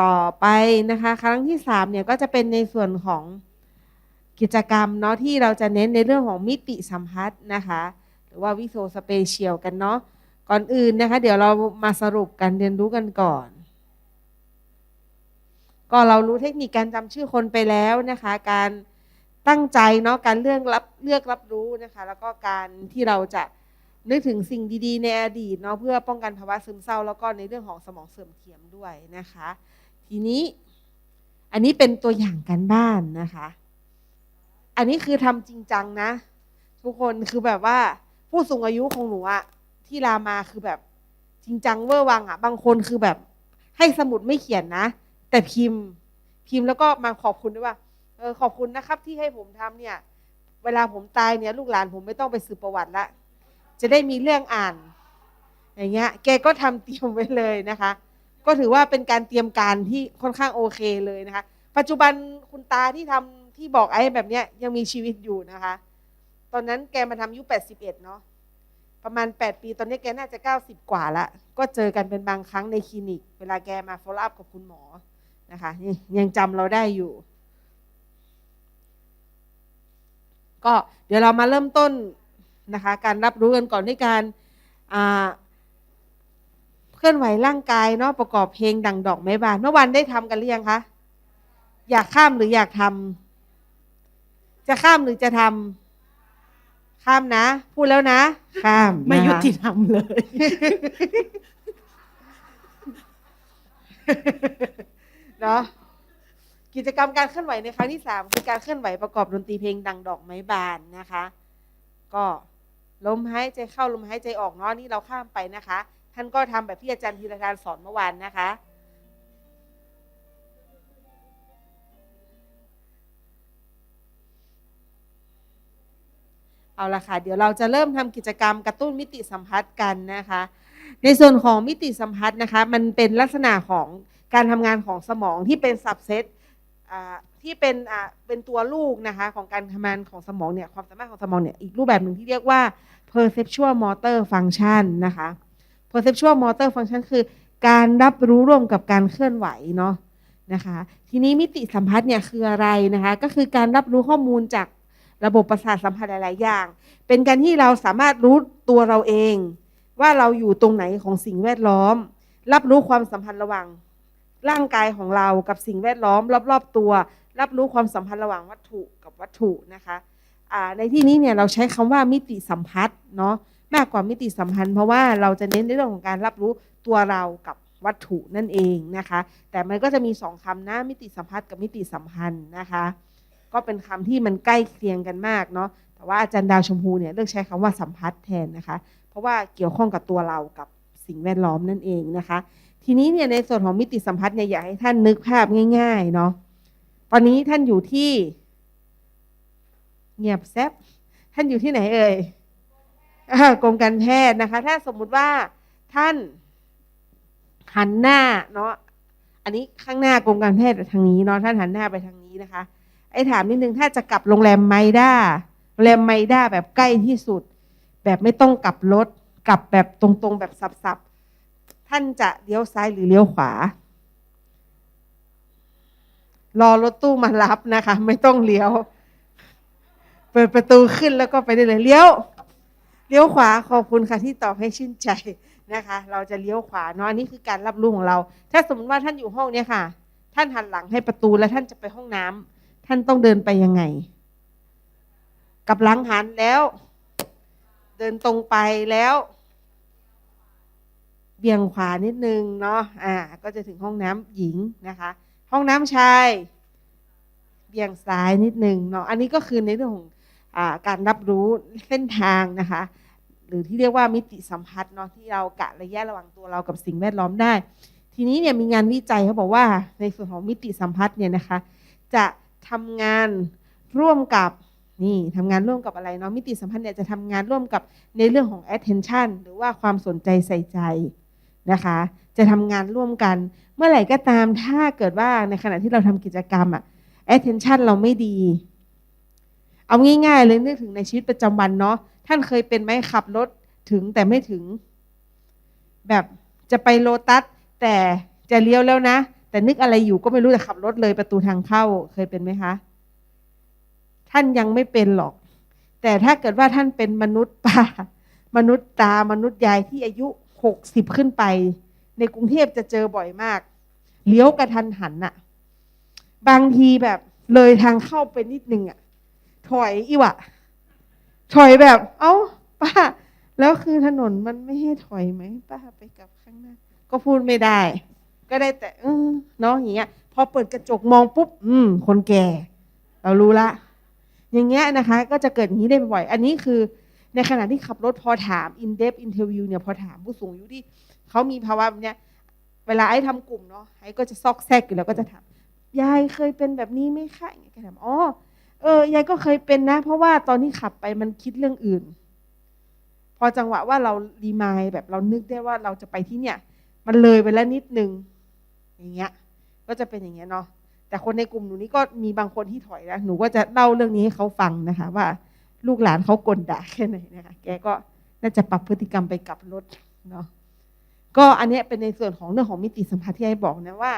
ต่อไปนะคะ ครั้งที่สามเนี่ยก็จะเป็นในส่วนของกิจกรรมเนาะที่เราจะเน้นในเรื่องของมิติสัมพัทธ์นะคะ หรือว่าวิโซสเปเชียลกันเนาะก่อนอื่นนะคะ เดี๋ยวเรามาสรุปการเรียนรู้กันก่อน ก็เรารู้เทคนิคการจำชื่อคนไปแล้วนะคะ การตั้งใจเนาะการเลือกรับเลือกรับรู้นะคะ แล้วก็การที่เราจะนึกถึงสิ่งดีๆ ในอดีตเนาะเพื่อป้องกันภาวะซึมเศร้า แล้วก็ในเรื่องของสมองเสื่อมเทียมด้วยนะคะ ทีนี้อันนี้เป็นตัวอย่างการบ้านนะคะ อันนี้คือทำจริงจังนะ ทุกคนคือแบบว่า ผู้สูงอายุของหนูอะที่ลามาคือแบบจริงจังเวอร์วังอะบางคนคือแบบให้สมุดไม่เขียนนะ แต่พิมพ์พิมพ์แล้วก็มาขอบคุณด้วยว่าเออขอบคุณนะครับ ที่ให้ผมทำเนี่ย เวลาผมตายเนี่ยลูกหลานผมไม่ต้องไปสืบประวัติละจะได้มีเรื่องอ่าน อย่างเงี้ย แกก็ทำเตรียมไว้เลยนะคะ ก็ถือว่าเป็นการเตรียมการที่ค่อนข้างโอเคเลยนะคะ ปัจจุบันคุณตาที่ทำที่บอกไอ้แบบเนี้ยยังมีชีวิตอยู่นะคะ ตอนนั้นแกมาทำอายุ81เนาะประมาณ 8 ปี ตอนนี้แกน่าจะ 90 กว่าละก็เจอกันเป็นบางครั้งในคลินิก เวลาแกมา follow up กับคุณหมอนะคะยังจำเราได้อยู่ ก็เดี๋ยวเรามาเริ่มต้นนะคะ การรับรู้กันก่อนด้วยการ เคลื่อนไหวร่างกายเนาะประกอบเพลงดังดอกไม้บานเมื่อวันได้ทำกันหรือยังคะอยากข้ามหรืออยากทำจะข้ามหรือจะทำข้ามนะ พูดแล้วนะ ข้ามไม่นะคะยุติธรรมเลย เนาะกิจกรรมการเคลื่อนไหวในครั้งที่สามคือการเคลื่อนไหวประกอบดนตรีเพลงดังดอกไม้บานนะคะ ก็ลมหายใจเข้าลมหายใจออกเนาะนี่เราข้ามไปนะคะ ท่านก็ทำแบบที่อาจารย์ธีรทานสอนเมื่อวานนะคะ เอาละค่ะ เดี๋ยวเราจะเริ่มทำกิจกรรมกระตุ้นมิติสัมพัทธ์กันนะคะ ในส่วนของมิติสัมพัทธ์นะคะ มันเป็นลักษณะของการทำงานของสมองที่เป็นสับเซตที่เป็นเป็นตัวลูกนะคะของการทำงานของสมองเนี่ยความสามารถของสมองเนี่ยอีกรูปแบบหนึ่งที่เรียกว่า perceptual motor function นะคะ perceptual motor function คือ การรับรู้ร่วมกับการเคลื่อนไหวเนาะนะคะทีนี้มิติสัมพัทธ์เนี่ยคืออะไรนะคะก็คือการรับรู้ข้อมูลจากระบบประสาทสัมผัสหลาย ๆ อย่าง เป็นการที่เราสามารถรู้ตัวเราเอง ว่าเราอยู่ตรงไหนของสิ่งแวดล้อม รับรู้ความสัมพันธ์ระหว่างร่างกายของเรากับสิ่งแวดล้อม รอบ ๆ ตัว รับรู้ความสัมพันธ์ระหว่างวัตถุกับวัตถุนะคะในที่นี้เนี่ยเราใช้คำว่ามิติสัมพัทธ์เนาะ มากกว่ามิติสัมพันธ์ เพราะว่าเราจะเน้นในเรื่องของการรับรู้ตัวเรากับวัตถุนั่นเองนะคะ แต่มันก็จะมีสองคำนะมิติสัมพัทธ์กับมิติสัมพันธ์นะคะ ก็เป็นคำที่มันใกล้เคียงกันมากเนาะแต่ว่าอาจารย์ดาวชมพูเนี่ยเลือกใช้คำว่าสัมพัทธ์แทนนะคะ เพราะว่าเกี่ยวข้องกับตัวเรากับสิ่งแวดล้อมนั่นเองนะคะ ทีนี้เนี่ยในส่วนของมิติสัมพัทธ์เนี่ยอยากให้ท่านนึกภาพง่าย ๆ เนาะตอนนี้ท่านอยู่ที่ เงียบแซบท่านอยู่ที่ไหนเอ่ย กรมการแพทย์นะคะ ถ้าสมมุติว่าท่านหันหน้าเนาะอันนี้ข้างหน้ากรมการแพทย์ทางนี้เนาะท่านหันหน้าไปทางนี้นะคะ ไอ้ถามนิดนึงถ้าจะกลับโรงแรมไมด้าโรงแรมไมด้าแบบใกล้ที่สุด แบบไม่ต้องกลับรถกลับแบบตรงๆแบบสับๆท่านจะเลี้ยวซ้ายหรือเลี้ยวขวา รอรถตู้มารับนะคะ ไม่ต้องเลี้ยว เปิดประตูขึ้นแล้วก็ไปได้เลยเลี้ยว เลี้ยวขวาขอบคุณค่ะที่ตอบให้ชื่นใจนะคะ เราจะเลี้ยวขวาเนาะอันนี้คือการรับรู้ของเรา ถ้าสมมติว่าท่านอยู่ห้องเนี้ยค่ะ ท่านหันหลังให้ประตูแล้วท่านจะไปห้องน้ำท่านต้องเดินไปยังไง กับหลังหันแล้ว เดินตรงไปแล้วเบี่ยงขวานิดนึงเนาะ อ่า ก็จะถึงห้องน้ำหญิงนะคะ ห้องน้ำชาย เบี่ยงซ้ายนิดนึงเนาะ อันนี้ก็คือในเรื่องของอาการรับรู้เส้นทางนะคะ หรือที่เรียกว่ามิติสัมพัทธ์เนาะที่เรากะระยะระหว่างตัวเรากับสิ่งแวดล้อมได้ ทีนี้เนี่ยมีงานวิจัยเขาบอกว่าในส่วนของมิติสัมพัทธ์เนี่ยนะคะ จะทำงานร่วมกับนี่ทำงานร่วมกับอะไรเนาะมิติสัมพันธ์เนี่ยจะทำงานร่วมกับในเรื่องของ attention หรือว่าความสนใจใส่ใจนะคะ จะทำงานร่วมกัน เมื่อไหร่ก็ตามถ้าเกิดว่าในขณะที่เราทำกิจกรรมอะ attention เราไม่ดี เอาง่ายๆเลยนึกถึงในชีวิตประจำวันเนาะท่านเคยเป็นไหมขับรถถึงแต่ไม่ถึง แบบจะไปโลตัสแต่จะเลี้ยวแล้วนะ แต่นึกอะไรอยู่ก็ไม่รู้แต่ขับรถเลยประตูทางเข้าเคยเป็นไหมคะ ท่านยังไม่เป็นหรอก แต่ถ้าเกิดว่าท่านเป็นมนุษย์ป้ามนุษย์ตามนุษย์ยายที่อายุหกสิบขึ้นไป ในกรุงเทพจะเจอบ่อยมากเลี้ยวกระทันหันน่ะ บางทีแบบเลยทางเข้าไปนิดนึงอะ ถอยอีวะถอยแบบ เอ้าป้า แล้วคือถนนมันไม่ให้ถอยไหมป้าไปกลับข้างหน้า ก็พูดไม่ได้ ก็ได้แต่ เออเนาะอย่างเงี้ย พอเปิดกระจกมองปุ๊บ อืม คนแก่ เรารู้ละ อย่างเงี้ยนะคะ ก็จะเกิดอย่างนี้ได้บ่อย อันนี้คือในขณะที่ขับรถพอถาม in depth interview เนี่ยพอถามผู้สูงอายุที่เขามีภาวะแบบเนี้ย เวลาไอ้ทำกลุ่มเนาะไอ้ก็จะซอกแซกอยู่แล้วก็จะถามยายเคยเป็นแบบนี้ไหมคะอย่างเงี้ยก็ถามอ๋อ เออยายก็เคยเป็นนะ เพราะว่าตอนที่ขับไปมันคิดเรื่องอื่น พอจังหวะว่าเรารีมายแบบเรานึกได้ว่าเราจะไปที่เนี่ย มันเลยไปแล้วนิดนึง อย่างเงี้ย ก็จะเป็นอย่างเงี้ยเนาะแต่คนในกลุ่มหนูนี้ก็มีบางคนที่ถอยนะหนูก็จะเล่าเรื่องนี้ให้เขาฟังนะคะ ว่าลูกหลานเขากลด่าแค่ไหนนะคะ แกก็น่าจะปรับพฤติกรรมไปกับรถเนาะก็อันนี้เป็นในส่วนของเรื่องของมิติสัมผัสที่ให้บอกนะว่า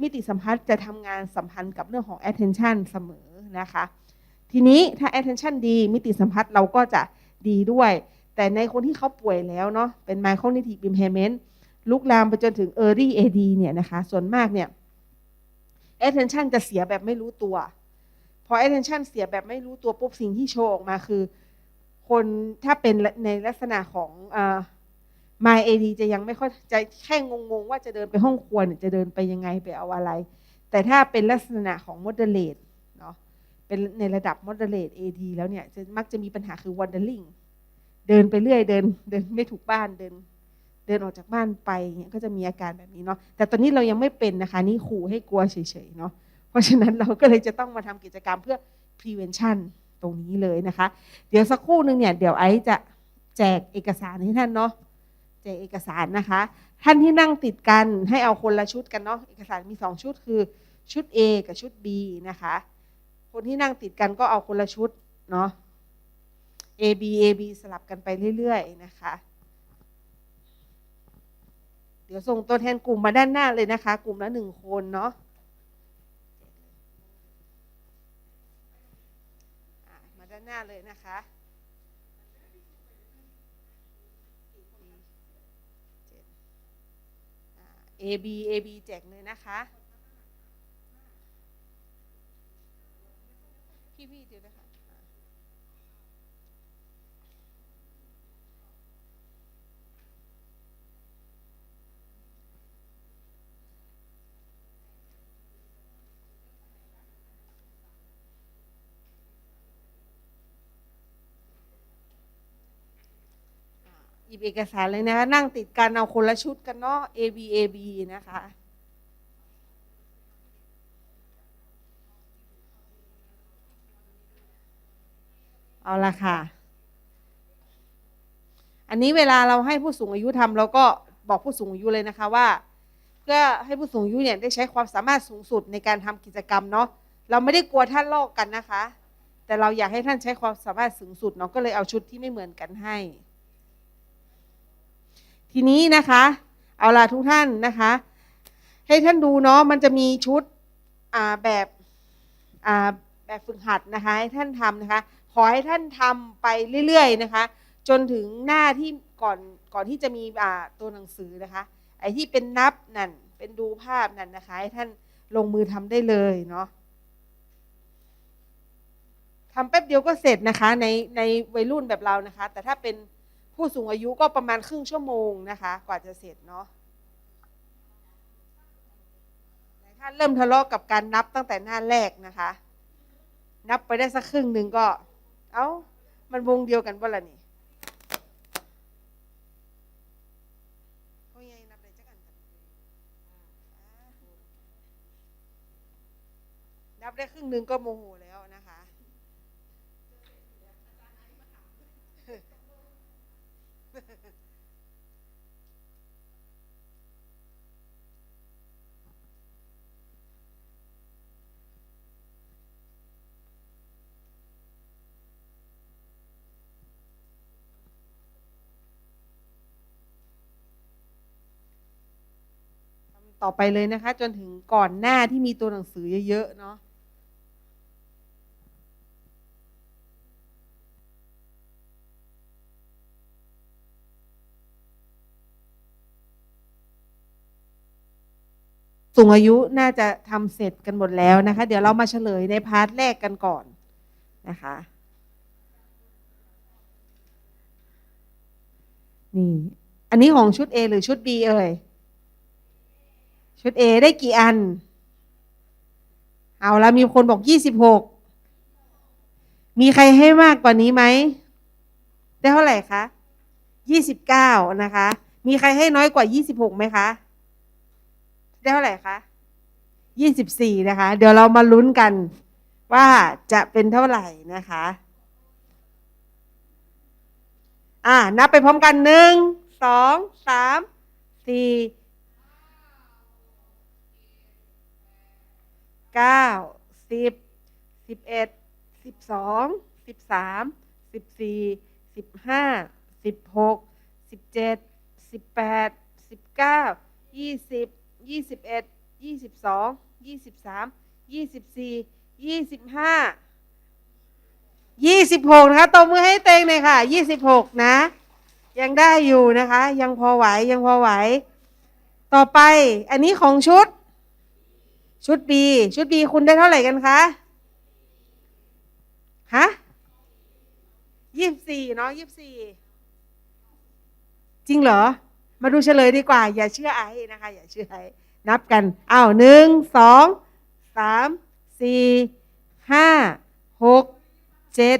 มิติสัมผัสจะทำงานสัมพันธ์กับเรื่องของ attention เสมอนะคะ ทีนี้ถ้า attention ดีมิติสัมผัสเราก็จะดีด้วย แต่ในคนที่เขาป่วยแล้วเนาะเป็น microcognitive impairment ลุกลามไปจนถึง early AD เนี่ยนะคะส่วนมากเนี่ย attention จะเสียแบบไม่รู้ตัว พอ attention เสียแบบไม่รู้ตัวปุ๊บสิ่งที่โชว์ออกมาคือ คนถ้าเป็นในลักษณะของอ่อ My AD จะยังไม่ค่อยจะแค่งงๆ ว่าจะเดินไปห้องครัวเนี่ยจะเดินไปยังไงไปเอาอะไร แต่ถ้าเป็นลักษณะของ moderate เป็นในระดับ moderate AD แล้วเนี่ยจะมักจะมีปัญหาคือ wandering เดินไปเรื่อยเดินเดินไม่ถูกบ้านเดิน เดินออกจากบ้านไปเนี่ยก็จะมีอาการแบบนี้เนาะแต่ตอนนี้เรายังไม่เป็นนะคะ นี่ขู่ให้กลัวเฉยๆเนาะเพราะฉะนั้นเราก็เลยจะต้องมาทำกิจกรรมเพื่อ prevention ตรงนี้เลยนะคะ เดี๋ยวสักครู่หนึ่งเนี่ยเดี๋ยวไอซ์จะแจกเอกสารให้ท่านเนาะแจกเอกสารนะคะ ท่านที่นั่งติดกันให้เอาคนละชุดกันเนาะเอกสารมีสองชุดคือชุด A กับชุด B นะคะ คนที่นั่งติดกันก็เอาคนละชุดเนาะ A B A B สลับกันไปเรื่อยๆนะคะ เดี๋ยวส่งตัวแทนกลุ่มมาด้านหน้าเลยนะคะ กลุ่มละหนึ่งคนเนาะมาด้านหน้าเลยนะคะ A B A B แจกเลยนะคะ พี่พี่เดี๋ยวนะคะหยิบเอกสารเลยนะคะนั่งติดกันเอาคนละชุดกันเนาะ A B A B นะคะ เอาละค่ะ อันนี้เวลาเราให้ผู้สูงอายุทำเราก็บอกผู้สูงอายุเลยนะคะว่าเพื่อให้ผู้สูงอายุเนี่ยได้ใช้ความสามารถสูงสุดในการทำกิจกรรมเนาะเราไม่ได้กลัวท่านลอกกันนะคะ แต่เราอยากให้ท่านใช้ความสามารถสูงสุดเนาะก็เลยเอาชุดที่ไม่เหมือนกันให้ ทีนี้นะคะ เอาล่ะทุกท่านนะคะ ให้ท่านดูเนาะมันจะมีชุดแบบแบบฝึกหัดนะคะให้ท่านทำนะคะ ขอให้ท่านทำไปเรื่อยๆนะคะ จนถึงหน้าที่ก่อนก่อนที่จะมีอ่าตัวหนังสือนะคะ ไอ้ที่เป็นนับนั่นเป็นดูภาพนั่นนะคะให้ท่านลงมือทำได้เลยเนาะทำแป๊บเดียวก็เสร็จนะคะในในวัยรุ่นแบบเรานะคะ แต่ถ้าเป็นผู้สูงอายุก็ประมาณครึ่งชั่วโมงนะคะ กว่าจะเสร็จเนาะไหนท่านเริ่มทะเลาะกับการนับตั้งแต่หน้าแรกนะคะ นับไปได้สักครึ่งหนึ่งก็ เอ้า มันวงเดียวกันบ่ล่ะนี่เขาใหญ่นับได้จักอันกันนับได้ครึ่งหนึ่งก็โมโหแล้วนะคะ ทำ ต่อไปเลยนะคะ จนถึงก่อนหน้าที่มีตัวหนังสือเยอะๆเนาะสูงอายุน่าจะทำเสร็จกันหมดแล้วนะคะ เดี๋ยวเรามาเฉลยในพาร์ทแรกกันก่อนนะคะ นี่ อันนี้ของชุด A หรือชุด B เอ่ย ชุด A ได้กี่อัน เอาแล้วมีคนบอกยี่สิบหกมีใครให้มากกว่านี้ไหม ได้เท่าไหร่คะยี่สิบเก้านะคะ มีใครให้น้อยกว่ายี่สิบหกไหมคะ ได้เท่าไหร่คะยี่สิบสี่นะคะ เดี๋ยวเรามาลุ้นกันว่าจะเป็นเท่าไหร่นะคะ อ่านับไปพร้อมกันหนึ่งสองสามสี่ เก้าสิบสิบเอ็ดสิบสองสิบสามสิบสี่สิบห้าสิบหกสิบเจ็ดสิบแปดสิบเก้ายี่สิบยี่สิบเอ็ดยี่สิบสองยี่สิบสามยี่สิบสี่ยี่สิบห้ายี่สิบหกนะคะตบมือให้เตงเลยค่ะยี่สิบหกนะ ยังได้อยู่นะคะ ยังพอไหวยังพอไหว ต่อไปอันนี้ของชุด ชุด B ชุด B คุณได้เท่าไหร่กันคะฮะยี่สิบสี่เนาะยี่สิบสี่จริงเหรอ มาดูเฉลยดีกว่า อย่าเชื่อไอ้นะคะ อย่าเชื่อไอ้นับกันอ้าวหนึ่งสองสามสี่ห้าหกเจ็ด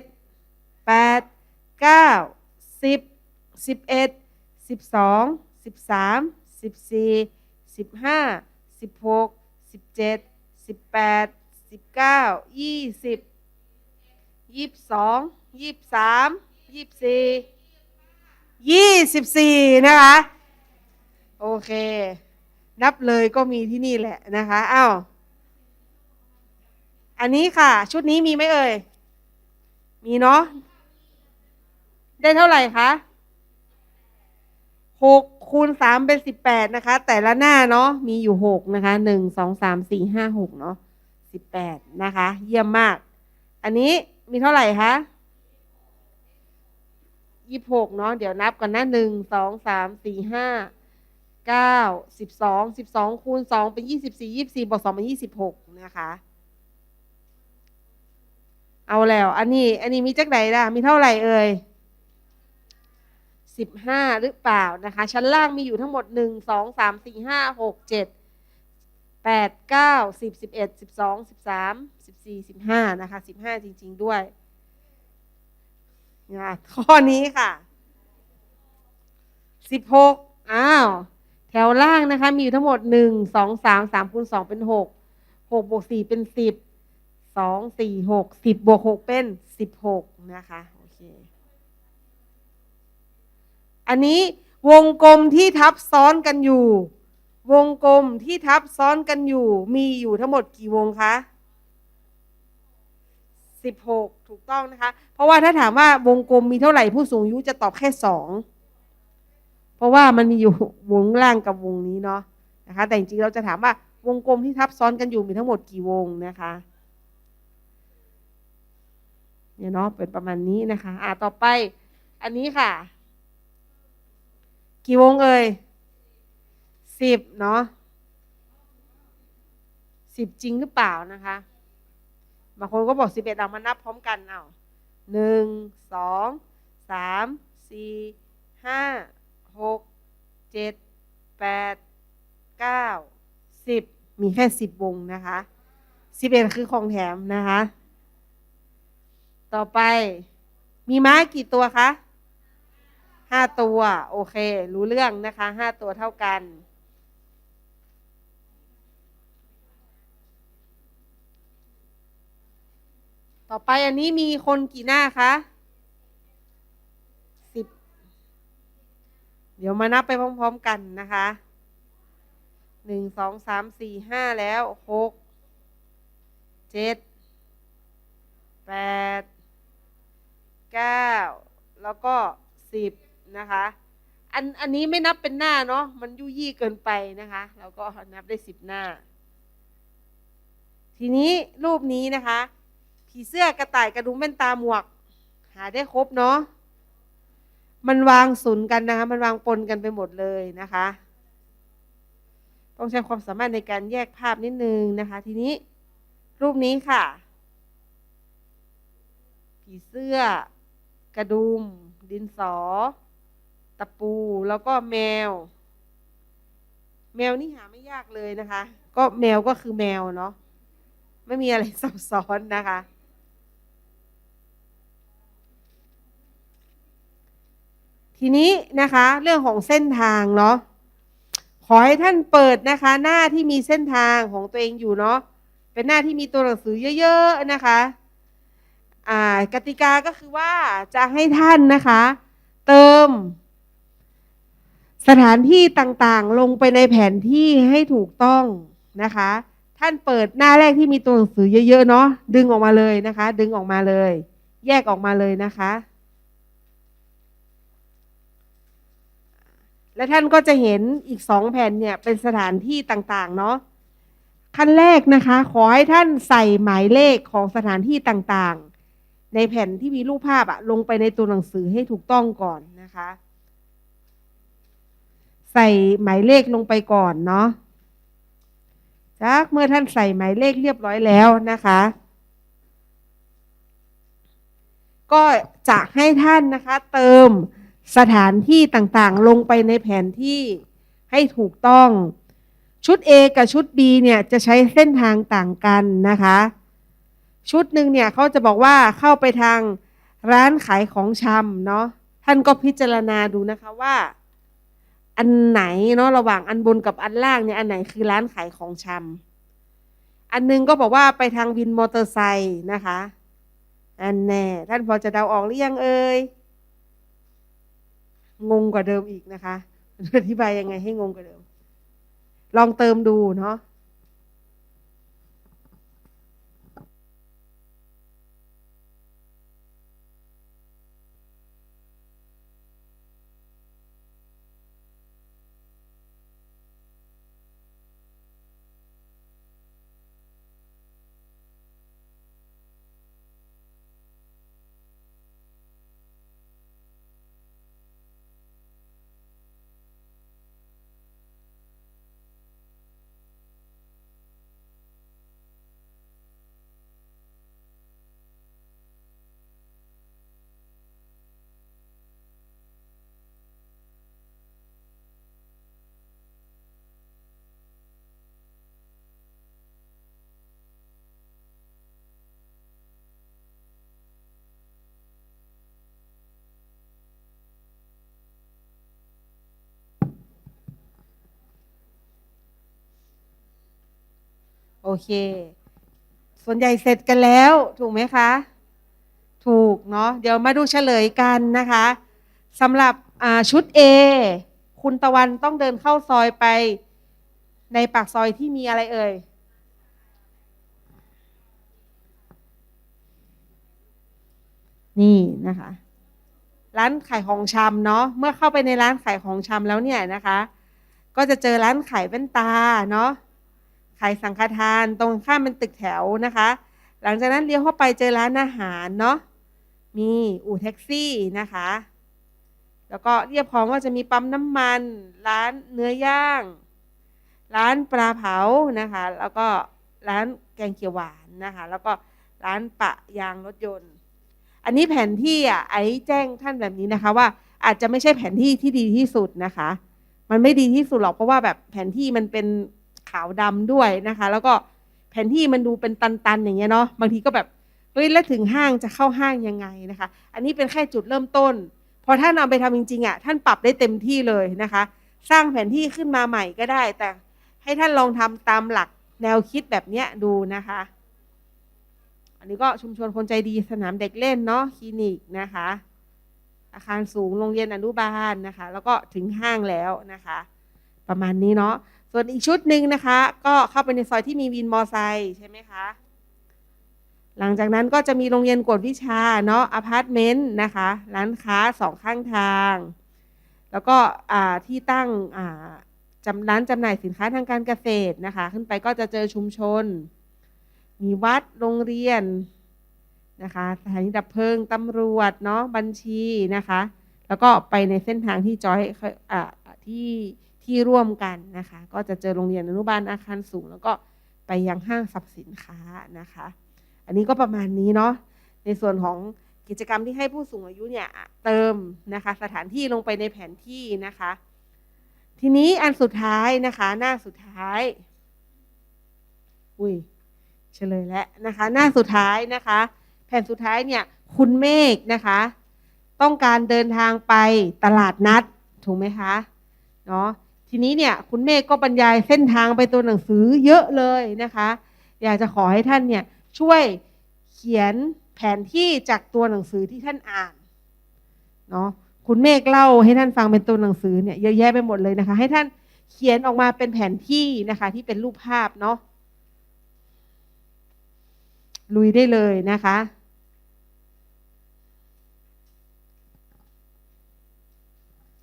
แปดเก้าสิบสิบเอ็ดสิบสองสิบสามสิบสี่สิบห้าสิบหก สิบเจ็ดสิบแปดสิบเก้ายี่สิบยี่สิบสองยี่สิบสามยี่สิบสี่ยี่สิบสี่นะคะ โอเค นับเลยก็มีที่นี่แหละนะคะอ้าวอันนี้ค่ะ ชุดนี้มีไหมเอ่ย มีเนาะได้เท่าไหร่คะ หกคูณสามเป็นสิบแปดนะคะ แต่ละหน้าเนาะมีอยู่หกนะคะหนึ่งสองสามสี่ห้าหกเนาะสิบแปดนะคะ เยี่ยมมาก อันนี้มีเท่าไหร่คะยี่หกเนาะเดี๋ยวนับก่อนนะหนึ่งสองสามสี่ห้าเก้าสิบสองสิบสองคูณสองเป็นยี่สิบสี่ยี่สิบสี่บวกสองเป็นยี่สิบหกนะคะ เอาแล้ว อันนี้ อันนี้มีจักไหนล่ะ มีเท่าไหร่เอ่ย สิบห้าหรือเปล่านะคะ ชั้นล่างมีอยู่ทั้งหมดหนึ่งสองสามสี่ห้าหกเจ็ดแปดเก้าสิบสิบเอ็ดสิบสองสิบสามสิบสี่สิบห้านะคะสิบห้าจริง ๆ ด้วยนะข้อนี้ค่ะสิบหกอ้าว แถวล่างนะคะ มีอยู่ทั้งหมดหนึ่งสองสามสามคูณสองเป็นหกหกบวกสี่เป็นสิบสองสี่หกสิบบวกหกเป็นสิบหกนะคะ โอเค อันนี้วงกลมที่ทับซ้อนกันอยู่ วงกลมที่ทับซ้อนกันอยู่ มีอยู่ทั้งหมดกี่วงคะสิบหกถูกต้องนะคะ เพราะว่าถ้าถามว่าวงกลมมีเท่าไหร่ผู้สูงอายุจะตอบแค่สองเพราะว่ามันมีอยู่วงล่างกับวงนี้เนาะนะคะ แต่จริงๆเราจะถามว่าวงกลมที่ทับซ้อนกันอยู่มีทั้งหมดกี่วงนะคะเนี่ยเนาะเป็นประมาณนี้นะคะ อ่าต่อไป อันนี้ค่ะ กี่วงเอ่ยสิบเนาะสิบจริงหรือเปล่านะคะบางคนก็บอกสิบเอ็ดเอามานับพร้อมกันเอาหนึ่งสองสามสี่ห้าหกเจ็ดแปดเก้าสิบมีแค่สิบวงนะคะสิบเอ็ดคือของแถมนะคะ ต่อไปมีม้ากี่ตัวคะ ห้าตัว โอเค รู้เรื่องนะคะห้าตัวเท่ากัน ต่อไปอันนี้มีคนกี่หน้าคะสิบเดี๋ยวมานับไปพร้อม ๆกันนะคะหนึ่งสองสามสี่ห้าแล้วหกเจ็ดแปดเก้าแล้วก็สิบ นะคะ อันอันนี้ไม่นับเป็นหน้าเนาะมันยุ่ยี่เกินไปนะคะ เราก็นับได้สิบหน้า ทีนี้รูปนี้นะคะ ผีเสื้อกระต่ายกระดุมแว่นตาหมวก หาได้ครบเนาะมันวางสุนย์กันนะคะ มันวางปนกันไปหมดเลยนะคะ ต้องใช้ความสามารถในการแยกภาพนิดนึงนะคะ ทีนี้รูปนี้ค่ะ ผีเสื้อกระดุม ดินสอ ตะปู แล้วก็แมว แมวนี่หาไม่ยากเลยนะคะ ก็แมวก็คือแมวเนาะไม่มีอะไรซับซ้อนนะคะ ทีนี้นะคะ เรื่องของเส้นทางเนาะขอให้ท่านเปิดนะคะ หน้าที่มีเส้นทางของตัวเองอยู่เนาะเป็นหน้าที่มีตัวหนังสือเยอะ ๆนะคะอ่ากติกาก็คือว่าจะให้ท่านนะคะ เติม สถานที่ต่างๆ ลงไปในแผนที่ให้ถูกต้องนะคะ ท่านเปิดหน้าแรกที่มีตัวหนังสือเยอะ ๆ เนาะดึงออกมาเลยนะคะ ดึงออกมาเลย แยกออกมาเลยนะคะ และท่านก็จะเห็นอีกสองแผ่นเนี่ยเป็นสถานที่ต่างๆ เนาะขั้นแรกนะคะ ขอให้ท่านใส่หมายเลขของสถานที่ต่างๆ ในแผ่นที่มีรูปภาพอะลงไปในตัวหนังสือให้ถูกต้องก่อนนะคะ ใส่หมายเลขลงไปก่อนเนาะจากเมื่อท่านใส่หมายเลขเรียบร้อยแล้วนะคะ ก็จะให้ท่านนะคะ เติมสถานที่ต่างๆ ลงไปในแผนที่ให้ถูกต้อง ชุด A กับชุด B เนี่ยจะใช้เส้นทางต่างกันนะคะ ชุดหนึ่งเนี่ยเขาจะบอกว่าเข้าไปทางร้านขายของชำเนาะท่านก็พิจารณาดูนะคะว่า อันไหนเนาะระหว่างอันบนกับอันล่างเนี่ยอันไหนคือร้านขายของชำอันหนึงก็บอกว่าไปทางวินมอเตอร์ไซค์นะคะ อันแน่ท่านพอจะเดาออกหรือยังเอ่ยงงกว่าเดิมอีกนะคะอธิบายยังไงให้งงกว่าเดิม ลองเติมดูเนาะ เค ส่วนใหญ่เสร็จกันแล้ว ถูกไหมคะ ถูกเนาะเดี๋ยวมาดูเฉลยกันนะคะสำหรับชุด A คุณตะวันต้องเดินเข้าซอยไปในปากซอยที่มีอะไรเอ่ย นี่นะคะ ร้านขายของชำเนาะเมื่อเข้าไปในร้านขายของชำแล้วเนี่ยนะคะ ก็จะเจอร้านขายแว่นตาเนาะ ขายสังฆทานตรงข้ามเป็นตึกแถวนะคะ หลังจากนั้นเลี้ยวเข้าไปเจอร้านอาหารเนาะมีอู่แท็กซี่นะคะ แล้วก็เรียบพร้อมว่าจะมีปั๊มน้ำมัน ร้านเนื้อย่าง ร้านปลาเผานะคะ แล้วก็ร้านแกงเขียวหวานนะคะ แล้วก็ร้านปะยางรถยนต์ อันนี้แผนที่อะไอ้แจ้งท่านแบบนี้นะคะ ว่าอาจจะไม่ใช่แผนที่ที่ดีที่สุดนะคะ มันไม่ดีที่สุดหรอกเพราะว่าแบบแผนที่มันเป็น ขาวดำด้วยนะคะ แล้วก็แผนที่มันดูเป็นตันๆอย่างเงี้ยเนาะบางทีก็แบบเฮ้ยแล้วถึงห้างจะเข้าห้างยังไงนะคะ อันนี้เป็นแค่จุดเริ่มต้น พอท่านเอาไปทำจริงๆอะท่านปรับได้เต็มที่เลยนะคะ สร้างแผนที่ขึ้นมาใหม่ก็ได้ แต่ให้ท่านลองทำตามหลักแนวคิดแบบเนี้ยดูนะคะ อันนี้ก็ชุมชนคนใจดีสนามเด็กเล่นเนาะคลินิกนะคะ อาคารสูงโรงเรียนอนุบาลนะคะ แล้วก็ถึงห้างแล้วนะคะ ประมาณนี้เนาะ ส่วนอีกชุดหนึ่งนะคะ ก็เข้าไปในซอยที่มีวินมอไซค์ใช่ไหมคะหลังจากนั้นก็จะมีโรงเรียนกวดวิชาเนาะอพาร์ตเมนต์นะคะ ร้านค้าสองข้างทาง แล้วก็ที่ตั้งจำร้านจำหน่ายสินค้าทางการเกษตรนะคะ ขึ้นไปก็จะเจอชุมชน มีวัดโรงเรียนนะคะสถานีดับเพลิงตำรวจเนาะบัญชีนะคะ แล้วก็ไปในเส้นทางที่จอยอที่ ที่ร่วมกันนะคะ ก็จะเจอโรงเรียนอนุบาลอาคารสูง แล้วก็ไปยังห้างสรรพสินค้านะคะ อันนี้ก็ประมาณนี้เนาะในส่วนของกิจกรรมที่ให้ผู้สูงอายุเนี่ยเติมนะคะ สถานที่ลงไปในแผนที่นะคะ ทีนี้อันสุดท้ายนะคะ หน้าสุดท้าย อุ้ยเฉลยแล้วนะคะ หน้าสุดท้ายนะคะ แผ่นสุดท้ายเนี่ย คุณเมฆนะคะ ต้องการเดินทางไปตลาดนัดถูกไหมคะเนาะ ทีนี้เนี่ยคุณเมฆก็บรรยายเส้นทางไปตัวหนังสือเยอะเลยนะคะ อยากจะขอให้ท่านเนี่ยช่วยเขียนแผนที่จากตัวหนังสือที่ท่านอ่านเนาะคุณเมฆเล่าให้ท่านฟังเป็นตัวหนังสือเนี่ยเยอะแยะไปหมดเลยนะคะ ให้ท่านเขียนออกมาเป็นแผนที่นะคะ ที่เป็นรูปภาพเนาะลุยได้เลยนะคะ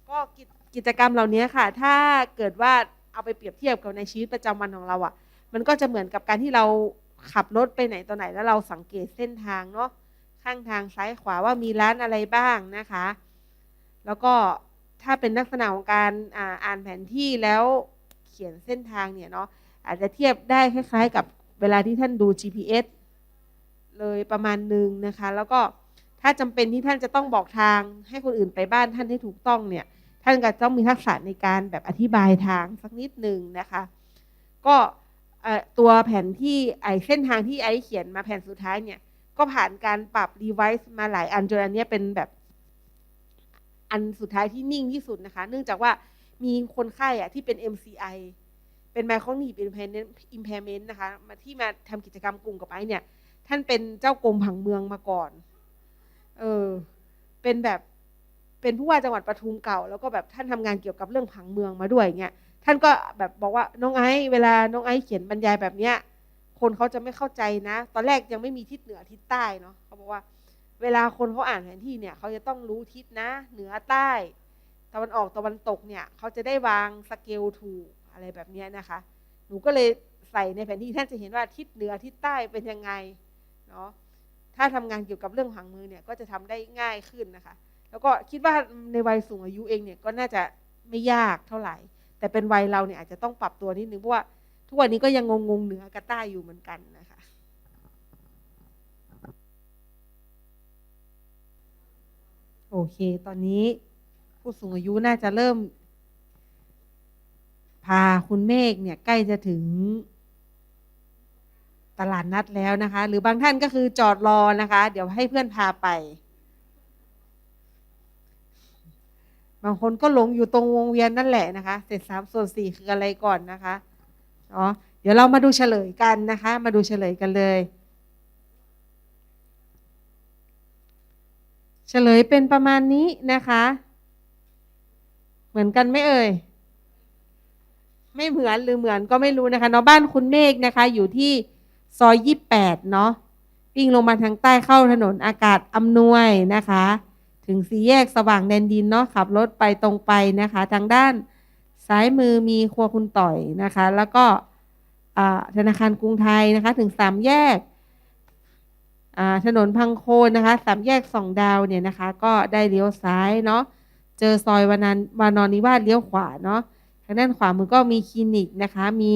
ก็กิจ กิจกรรมเหล่านี้ค่ะ ถ้าเกิดว่าเอาไปเปรียบเทียบกับในชีวิตประจำวันของเราอะ่ะ มันก็จะเหมือนกับการที่เราขับรถไปไหนต่อไหน แล้วเราสังเกตเส้นทางเนาะข้างทางซ้ายขวาว่ามีร้านอะไรบ้างนะคะ แล้วก็ถ้าเป็นลักษณะของการอ่าอ่านแผนที่แล้วเขียนเส้นทางเนี่ยเนาะอาจจะเทียบได้คล้ายๆ กับเวลาที่ท่านดู GPS เลยประมาณหนึ่งนะคะ แล้วก็ถ้าจำเป็นที่ท่านจะต้องบอกทางให้คนอื่นไปบ้านท่านให้ถูกต้องเนี่ย ท่านก็ต้องมีทักษะในการแบบอธิบายทางสักนิดหนึ่งนะคะ ก็ตัวแผนที่ไอเส้นทางที่ไอเขียนมาแผนสุดท้ายเนี่ย ก็ผ่านการปรับรีไวซ์มาหลายอันจนอันนี้เป็นแบบ อันสุดท้ายที่นิ่งที่สุดนะคะ เนื่องจากว่ามีคนไข้อะที่เป็น MCI เป็น Microcognitive Impairment Impairment นะคะ มาที่มาทำกิจกรรมกลุ่มกับไอเนี่ย ท่านเป็นเจ้ากรมผังเมืองมาก่อน เออ เป็นแบบ เป็นผู้ว่าจังหวัดปทุมเก่า แล้วก็แบบท่านทำงานเกี่ยวกับเรื่องผังเมืองมาด้วยเงี้ยท่านก็แบบบอกว่าน้องไอซ์เวลาน้องไอซ์เขียนบรรยายแบบเนี้ยคนเขาจะไม่เข้าใจนะ ตอนแรกยังไม่มีทิศเหนือทิศใต้เนาะเขาบอกว่า เวลาคนเขาอ่านแผนที่เนี่ยเขาจะต้องรู้ทิศนะ เหนือใต้ตะวันออกตะวันตกเนี่ยเขาจะได้วางสเกลถูกอะไรแบบนี้นะคะ หนูก็เลยใส่ในแผนที่ท่านจะเห็นว่าทิศเหนือทิศใต้เป็นยังไงเนาะถ้าทำงานเกี่ยวกับเรื่องผังเมืองเนี่ยก็จะทำได้ง่ายขึ้นนะคะ แล้วก็คิดว่าในวัยสูงอายุเองเนี่ยก็น่าจะไม่ยากเท่าไหร่ แต่เป็นวัยเราเนี่ยอาจจะต้องปรับตัวนิดนึงเพราะว่าทุกวันนี้ก็ยังงงๆเหนือกับใต้อยู่เหมือนกันนะคะโอเค ตอนนี้ผู้สูงอายุน่าจะเริ่ม พาคุณเมฆเนี่ยใกล้จะถึงตลาดนัดแล้วนะคะ หรือบางท่านก็คือจอดรอนะคะ เดี๋ยวให้เพื่อนพาไป บางคนก็หลงอยู่ตรงวงเวียนนั่นแหละนะคะเศษสามส่วนสี่คืออะไรก่อนนะคะเนาะเดี๋ยวเรามาดูเฉลยกันนะคะ มาดูเฉลยกันเลย เฉลยเป็นประมาณนี้นะคะ เหมือนกันไหมเอ่ยไม่เหมือนหรือเหมือนก็ไม่รู้นะคะเนาะบ้านคุณเมฆนะคะ อยู่ที่ซอยยี่แปดเนาะวิ่งลงมาทางใต้เข้าถนนอากาศอำนวยนะคะ ถึงสี่แยกสว่างแดนดินเนาะขับรถไปตรงไปนะคะ ทางด้านซ้ายมือมีครัวคุณต่อยนะคะ แล้วก็ธนาคารกรุงไทยนะคะ ถึงสามแยกถนนพังโคนนะคะสามแยกสองดาวเนี่ยนะคะ ก็ได้เลี้ยวซ้ายเนาะเจอซอยวานันวานอนนิวาสเลี้ยวขวาเนาะทางด้านขวามือก็มีคลินิกนะคะ มี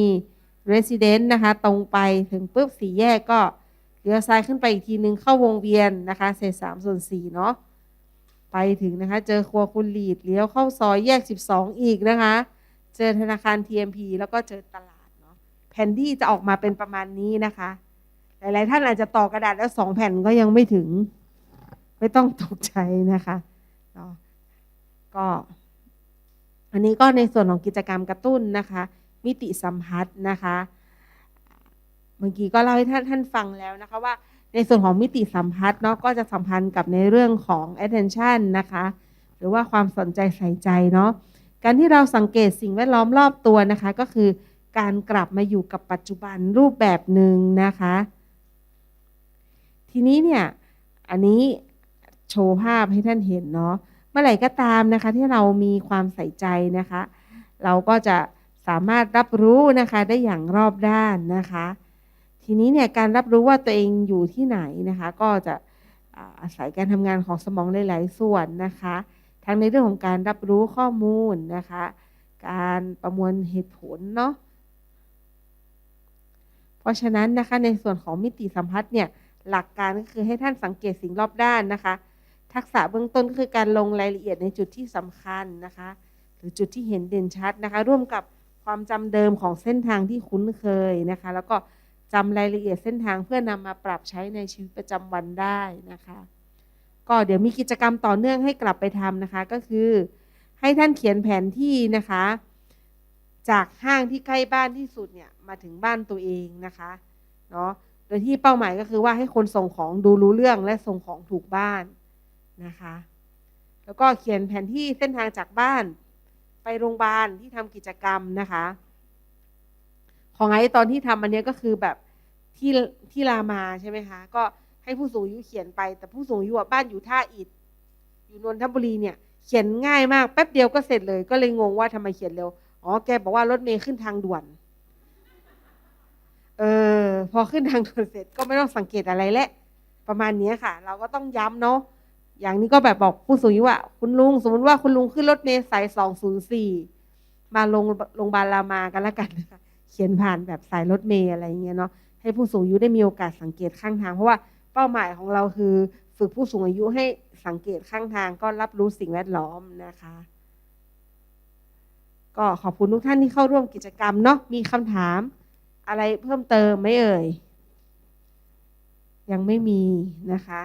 Resident นะคะ ตรงไปถึงปุ๊บสี่แยกก็เลี้ยวซ้ายขึ้นไปอีกทีนึงเข้าวงเวียนนะคะ เศษสามส่วนสี่เนาะ ไปถึงนะคะ เจอครัวคุณหลีดเลี้ยวเข้าซอยแยก 12 อีกนะคะ เจอธนาคาร TMP แล้วก็เจอตลาดเนาะแผ่นที่จะออกมาเป็นประมาณนี้นะคะ หลาย ๆ ท่านอาจจะต่อกระดาษแล้วสองแผ่นก็ยังไม่ถึง ไม่ต้องตกใจนะคะเนาะก็อันนี้ก็ในส่วนของกิจกรรมกระตุ้นนะคะ มิติสัมพัทธ์นะคะ เมื่อกี้ก็เล่าให้ท่านท่านฟังแล้วนะคะว่า ในส่วนของมิติสัมพัทธ์เนาะก็จะสัมพันธ์กับในเรื่องของ attention นะคะ หรือว่าความสนใจใส่ใจเนาะการที่เราสังเกตสิ่งแวดล้อมรอบตัวนะคะ ก็คือการกลับมาอยู่กับปัจจุบันรูปแบบหนึ่งนะคะ ทีนี้เนี่ยอันนี้โชว์ภาพให้ท่านเห็นเนาะเมื่อไหร่ก็ตามนะคะ ที่เรามีความใส่ใจนะคะ เราก็จะสามารถรับรู้นะคะได้อย่างรอบด้านนะคะ ทีนี้เนี่ยการรับรู้ว่าตัวเองอยู่ที่ไหนนะคะ ก็จะอาศัยการทำงานของสมองหลาย ๆ ส่วนนะคะ ทั้งในเรื่องของการรับรู้ข้อมูลนะคะ การประมวลเหตุผลเนาะเพราะฉะนั้นนะคะในส่วนของมิติสัมผัสเนี่ยหลักการก็คือให้ท่านสังเกตสิ่งรอบด้านนะคะ ทักษะเบื้องต้นก็คือการลงรายละเอียดในจุดที่สำคัญนะคะ หรือจุดที่เห็นเด่นชัดนะคะ ร่วมกับความจำเดิมของเส้นทางที่คุ้นเคยนะคะ แล้วก็ จำรายละเอียดเส้นทางเพื่อนำมาปรับใช้ในชีวิตประจำวันได้นะคะ ก็เดี๋ยวมีกิจกรรมต่อเนื่องให้กลับไปทำนะคะ ก็คือให้ท่านเขียนแผนที่นะคะ จากห้างที่ใกล้บ้านที่สุดเนี่ยมาถึงบ้านตัวเองนะคะเนาะโดยที่เป้าหมายก็คือว่าให้คนส่งของดูรู้เรื่องและส่งของถูกบ้านนะคะ แล้วก็เขียนแผนที่เส้นทางจากบ้าน ไปโรงพยาบาลที่ทำกิจกรรมนะคะ ของไอ้ตอนที่ทำอันนี้ก็คือแบบ ที่ที่รามาใช่ไหมคะ ก็ให้ผู้สูงอายุเขียนไป แต่ผู้สูงอายุบ้านอยู่ท่าอิฐอยู่นนทบุรีเนี่ย เขียนง่ายมากแป๊บเดียวก็เสร็จเลย ก็เลยงงว่าทำไมเขียนเร็วอ๋อแกบอกว่ารถเมย์ขึ้นทางด่วน เออพอขึ้นทางด่วนเสร็จก็ไม่ต้องสังเกตอะไรและ ประมาณนี้ค่ะ เราก็ต้องย้ำเนาะอย่างนี้ก็แบบบอกผู้สูงอายุว่าคุณลุงสมมติว่าคุณลุงขึ้นรถเมล์สายสองศูนย์สี่มาลงโรงพยาบาลรามากันละกัน เขียนผ่านแบบสายรถเมล์อะไรอย่างเงี้ยเนาะ ให้ผู้สูงอายุได้มีโอกาสสังเกตข้างทาง เพราะว่าเป้าหมายของเราคือ ฝึกผู้สูงอายุให้สังเกตข้างทาง ก็รับรู้สิ่งแวดล้อมนะคะ ก็ขอบคุณทุกท่านที่เข้าร่วมกิจกรรมเนาะมีคำถามอะไรเพิ่มเติมไหมเอ่ยยังไม่มีนะคะ